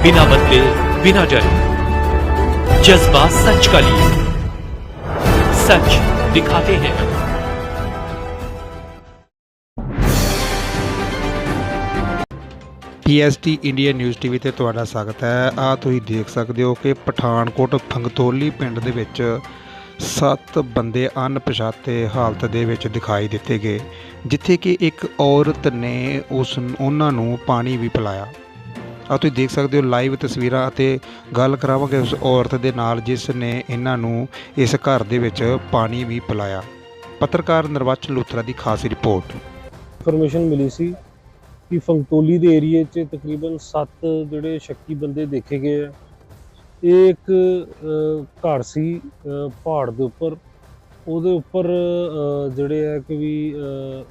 बिना बदले बिना डरे जज्बा सच का लिए सच दिखाते हैं ਪੀਐਸਟੀ ਇੰਡੀਆ ਨਿਊਜ਼ ਟੀਵੀ ਤੇ ਤੁਹਾਡਾ ਸਵਾਗਤ ਹੈ ਆ ਤੁਸੀਂ ਦੇਖ ਸਕਦੇ ਹੋ ਕਿ ਪਠਾਨਕੋਟ ਫੰਗਤੋਲੀ ਪਿੰਡ ਦੇ ਵਿੱਚ ਸੱਤ ਬੰਦੇ ਅਣਪਛਾਤੇ ਹਾਲਤ ਦੇ ਵਿੱਚ ਦਿਖਾਈ ਦਿੱਤੇ ਗਏ ਜਿੱਥੇ ਕਿ ਇੱਕ ਔਰਤ ਨੇ ਉਸ ਉਹਨਾਂ ਨੂੰ ਪਾਣੀ ਵੀ ਪਿਲਾਇਆ ਆ ਤੁਸੀਂ ਦੇਖ ਸਕਦੇ ਹੋ ਲਾਈਵ ਤਸਵੀਰਾਂ ਅਤੇ ਗੱਲ ਕਰਾਵਾਂਗੇ ਉਸ ਔਰਤ ਦੇ ਨਾਲ ਜਿਸ ਨੇ ਇਹਨਾਂ ਨੂੰ ਇਸ ਘਰ ਦੇ ਵਿੱਚ ਪਾਣੀ ਵੀ ਪਿਲਾਇਆ। ਪੱਤਰਕਾਰ ਨਿਰਵਾਚਨ ਲੂਥਰਾ ਦੀ ਖਾਸ ਰਿਪੋਰਟ। ਇਨਫੋਰਮੇਸ਼ਨ ਮਿਲੀ ਸੀ ਕਿ ਫੰਗਤੋਲੀ ਦੇ ਏਰੀਏ 'ਚ ਤਕਰੀਬਨ 7 ਜਿਹੜੇ ਸ਼ੱਕੀ ਬੰਦੇ ਦੇਖੇ ਗਏ ਆ। ਇਹ ਇੱਕ ਘਰ ਸੀ ਪਹਾੜ ਦੇ ਉੱਪਰ। ਉਹਦੇ ਉੱਪਰ ਜਿਹੜੇ ਆ ਕਿ ਵੀ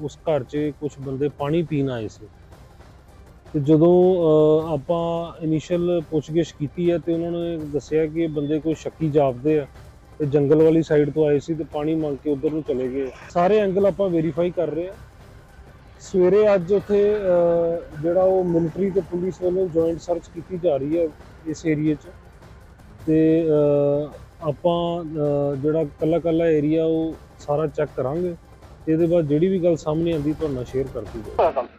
ਉਸ ਘਰ 'ਚ ਕੁਝ ਬੰਦੇ ਪਾਣੀ ਪੀਣ ਆਏ ਸੀ। ਤੇ ਜਦੋਂ ਆਪਾਂ ਇਨੀਸ਼ੀਅਲ ਪੁੱਛਗਿੱਛ ਕੀਤੀ ਹੈ ਤੇ ਉਹਨਾਂ ਨੇ ਦੱਸਿਆ ਕਿ ਬੰਦੇ ਕੋਈ ਸ਼ੱਕੀ ਜਾਪਦੇ ਆ ਤੇ ਜੰਗਲ ਵਾਲੀ ਸਾਈਡ ਤੋਂ ਆਏ ਸੀ ਤੇ ਪਾਣੀ ਮੰਗ ਕੇ ਉਧਰ ਨੂੰ ਚਲੇ ਗਏ। ਸਾਰੇ ਐਂਗਲ ਆਪਾਂ ਵੈਰੀਫਾਈ ਕਰ ਰਹੇ ਆ ਸਵੇਰੇ ਅੱਜ ਉੱਥੇ ਜਿਹੜਾ ਉਹ ਮਿਲਟਰੀ ਤੇ ਪੁਲਿਸ ਵੱਲੋਂ ਜੁਆਇੰਟ ਸਰਚ ਕੀਤੀ ਜਾ ਰਹੀ ਹੈ ਇਸ ਏਰੀਏ 'ਚ। ਤੇ ਆਪਾਂ ਜਿਹੜਾ ਕੱਲਾ ਕੱਲਾ ਏਰੀਆ ਉਹ ਸਾਰਾ ਚੈੱਕ ਕਰਾਂਗੇ। ਤੇ ਇਹਦੇ ਬਾਅਦ ਜਿਹੜੀ ਵੀ ਗੱਲ ਸਾਹਮਣੇ ਆਂਦੀ ਤੁਹਾਨੂੰ ਨਾਲ ਸ਼ੇਅਰ ਕਰਤੀ ਜਾਵੇ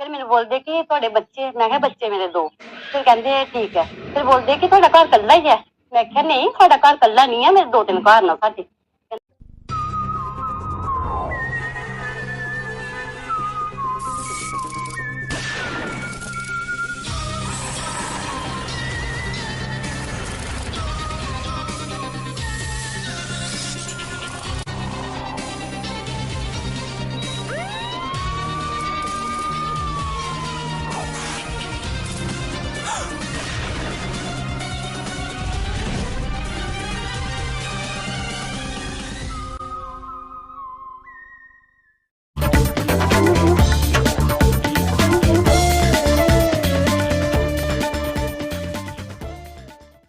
ਫਿਰ ਮੈਨੂੰ ਬੋਲਦੇ ਕਿ ਤੁਹਾਡੇ ਬੱਚੇ, ਮੈਂ ਕਿਹਾ ਬੱਚੇ ਮੇਰੇ ਦੋ। ਫਿਰ ਕਹਿੰਦੇ ਠੀਕ ਹੈ। ਫਿਰ ਬੋਲਦੇ ਕਿ ਤੁਹਾਡਾ ਘਰ ਇਕੱਲਾ ਹੀ ਹੈ। ਮੈਂ ਕਿਹਾ ਨਹੀਂ, ਤੁਹਾਡਾ ਘਰ ਇਕੱਲਾ ਨਹੀਂ ਹੈ, ਮੇਰੇ ਦੋ ਤਿੰਨ ਘਰ ਨੇ ਸਾਡੇ।